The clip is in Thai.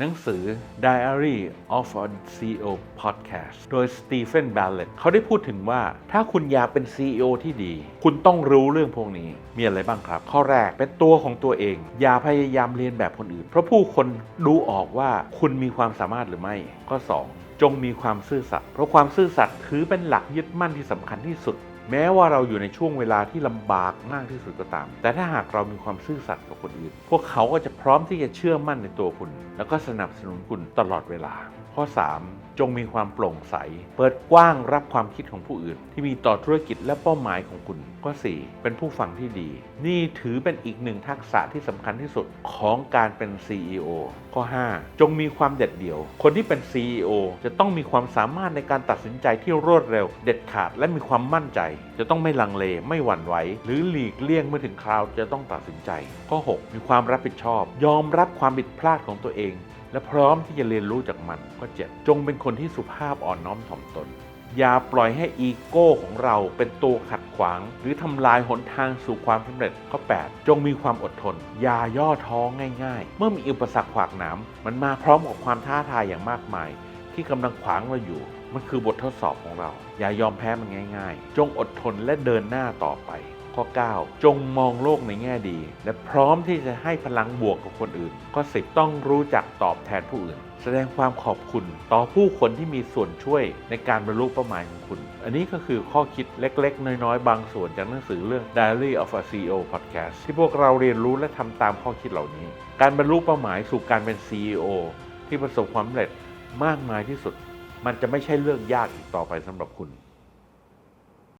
หนังสือ Diary of a CEO Podcast โดย Stephen Bartlett เขาได้พูดถึงว่า ถ้าคุณอยากเป็น CEO ที่ดี คุณต้องรู้เรื่องพวกนี้ มีอะไรบ้างครับ ข้อแรกเป็นตัวของตัวเอง อย่าพยายามเรียนแบบคนอื่น เพราะผู้คนดูออกว่าคุณมีความสามารถหรือไม่ ข้อ 2 จงมีความซื่อสัตย์เพราะความซื่อสัตย์ถือเป็นหลักยึดมั่นที่สำคัญที่สุดแม้ว่าเราอยู่ในช่วงเวลาที่ลำบากมากที่สุดก็ตาม แต่ถ้าหากเรามีความซื่อสัตย์กับคนอื่น พวกเขาก็จะพร้อมที่จะเชื่อมั่นในตัวคุณ แล้วก็สนับสนุนคุณตลอดเวลา ข้อ 3 จงมีความโปร่งใส เปิดกว้างรับความคิดของผู้อื่น ที่มีต่อธุรกิจและเป้าหมายของคุณ ข้อ 4 เป็นผู้ฟังที่ดี นี่ถือเป็นอีกหนึ่งทักษะที่สำคัญที่สุดของการเป็น CEO ข้อ 5 จงมีความเด็ดเดี่ยว คนที่เป็น CEO จะต้องมีความสามารถในการตัดสินใจที่รวดเร็ว เด็ดขาดและมีความมั่นใจจะต้องไม่ลังเลไม่หวั่นไหวหรือหลีกเลี่ยงเมื่อถึงคราวจะต้องตัดสินใจ ข้อ 6 มีความรับผิดชอบ ยอมรับความผิดพลาดของตัวเอง และพร้อมที่จะเรียนรู้จากมันข้อ7จงเป็นคนที่สุภาพอ่อนน้อมถ่อมตนอย่าปล่อยให้อีโก้ของเราเป็นตัวขัดขวาง หรือทำลายหนทางสู่ความสำเร็จข้อ8จงมีความอดทน อย่าย่อท้อง่ายๆ เมื่อมีอุปสรรคขวากหนามมันมาพร้อมกับความท้าทายอย่างมากมาย ที่กำลังขวางเราอยู่ มันคือบททดสอบของเรา อย่ายอมแพ้มันง่ายๆ จงอดทนและเดินหน้าต่อไป ข้อ 9 จงมองโลกในแง่ดี และพร้อมที่จะให้พลังบวกกับคนอื่น ข้อ 10 ต้องรู้จักตอบแทนผู้อื่น แสดงความขอบคุณต่อผู้คนที่มีส่วนช่วยในการบรรลุเป้าหมายของคุณ อันนี้ก็คือข้อคิดเล็กๆ น้อยๆ บางส่วนจากหนังสือเรื่อง Diary of a CEO Podcast ที่พวกเราเรียนรู้และทำตามข้อคิดเหล่านี้ การบรรลุเป้าหมายสู่การเป็น CEO ที่ประสบความสำเร็จมากมายที่สุด มันจะไม่ใช่เรื่องยากอีกต่อไปสำหรับคุณ